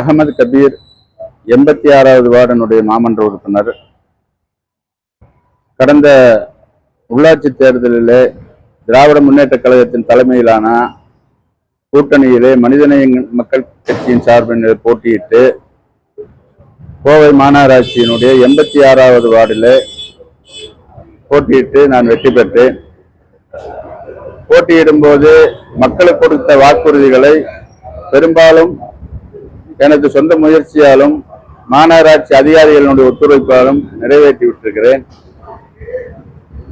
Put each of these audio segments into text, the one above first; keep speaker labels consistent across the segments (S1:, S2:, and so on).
S1: அகமது கபீர் எண்பத்தி ஆறாவது வார்டனுடைய மாமன்ற உறுப்பினர். கடந்த உள்ளாட்சி தேர்தலிலே திராவிட முன்னேற்ற கழகத்தின் தலைமையிலான கூட்டணியிலே மனிதநேய மக்கள் கட்சியின் சார்பில் போட்டியிட்டு கோவை மாநகராட்சியினுடைய எண்பத்தி ஆறாவது வார்டில் போட்டியிட்டு நான் வெற்றி பெற்றேன். போட்டியிடும்போது மக்களுக்கு கொடுத்த வாக்குறுதிகளை பெரும்பாலும் எனது சொந்த முயற்சியாலும் மாநகராட்சி அதிகாரிகளுடைய ஒத்துழைப்பாலும் நிறைவேற்றி விட்டிருக்கிறேன்.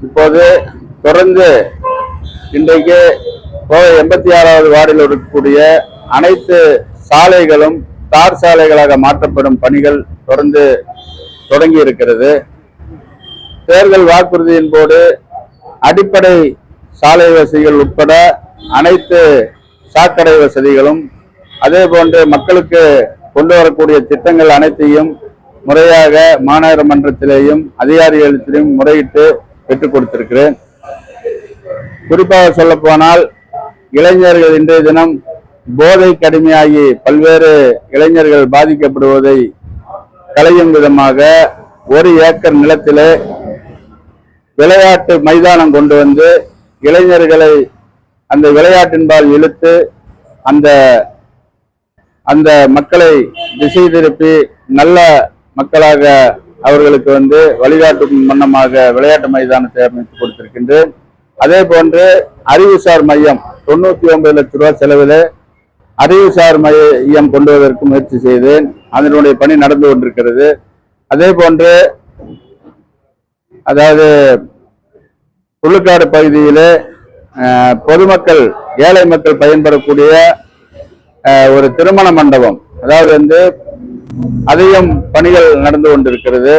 S1: இப்போது தொடர்ந்து இன்றைக்கு கோவை எண்பத்தி ஆறாவது வார்டில் இருக்கக்கூடிய அனைத்து சாலைகளும் தார் சாலைகளாக மாற்றப்படும் பணிகள் தொடர்ந்து தொடங்கி இருக்கிறது. தேர்தல் வாக்குறுதியின் போது அடிப்படை சாலை வசதிகள் உட்பட அனைத்து சாக்கடை வசதிகளும் அதே போன்று மக்களுக்கு கொண்டு வரக்கூடிய திட்டங்கள் அனைத்தையும் முறையாக மாநகர மன்றத்திலேயும் அதிகாரிகளிடத்திலையும் முறையிட்டு பெற்றுக் கொடுத்திருக்கிறேன். குறிப்பாக சொல்ல போனால் இளைஞர்கள் இன்றைய தினம் போதை கடுமையாகி பல்வேறு இளைஞர்கள் பாதிக்கப்படுவதை களையும் விதமாக ஒரு ஏக்கர் நிலத்திலே விளையாட்டு மைதானம் கொண்டு வந்து இளைஞர்களை அந்த விளையாட்டின்பால் இழுத்து அந்த அந்த மக்களை திசை திருப்பி நல்ல மக்களாக அவர்களுக்கு வந்து வழிகாட்டும் வண்ணமாக விளையாட்டு மைதானத்தை அமைத்து கொடுத்திருக்கின்றேன். அதே போன்று அறிவுசார் மையம் தொண்ணூத்தி ஒன்பது லட்ச ரூபாய் செலவில் அறிவுசார் மையம் கொண்டு வருவதற்கு முயற்சி செய்தேன். அதனுடைய பணி நடந்து கொண்டிருக்கிறது. அதே போன்று அதாவது புள்ளுக்காடு பகுதியில் பொதுமக்கள் ஏழை மக்கள் பயன்பெறக்கூடிய ஒரு திருமண மண்டபம். அதாவது வந்து அதிகம் பணிகள் நடந்து கொண்டிருக்கிறது.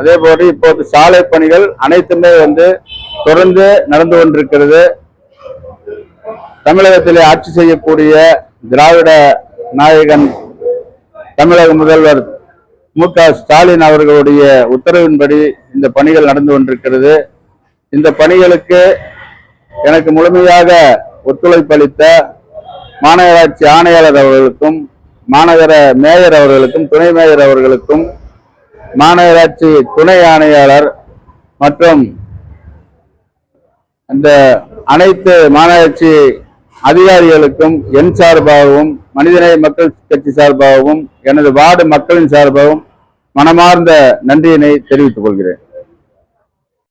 S1: அதே போன்று இப்போது சாலை பணிகள் அனைத்துமே வந்து தொடர்ந்து நடந்து கொண்டிருக்கிறது. தமிழகத்திலே ஆட்சி செய்யக்கூடிய திராவிட நாயகன் தமிழக முதல்வர் மு க ஸ்டாலின் அவர்களுடைய உத்தரவின்படி இந்த பணிகள் நடந்து கொண்டிருக்கிறது. இந்த பணிகளுக்கு எனக்கு முழுமையாக ஒத்துழைப்பளித்த மாநகராட்சி ஆணையாளர் அவர்களுக்கும் மாநகர மேயர் அவர்களுக்கும் துணை மேயர் அவர்களுக்கும் மாநகராட்சி துணை ஆணையாளர் மற்றும் அந்த அனைத்து மாநகராட்சி அதிகாரிகளுக்கும் என் சார்பாகவும் மனிதநேய மக்கள் கட்சி சார்பாகவும் எனது வார்டு மக்களின் சார்பாகவும் மனமார்ந்த நன்றியினை தெரிவித்துக் கொள்கிறேன்.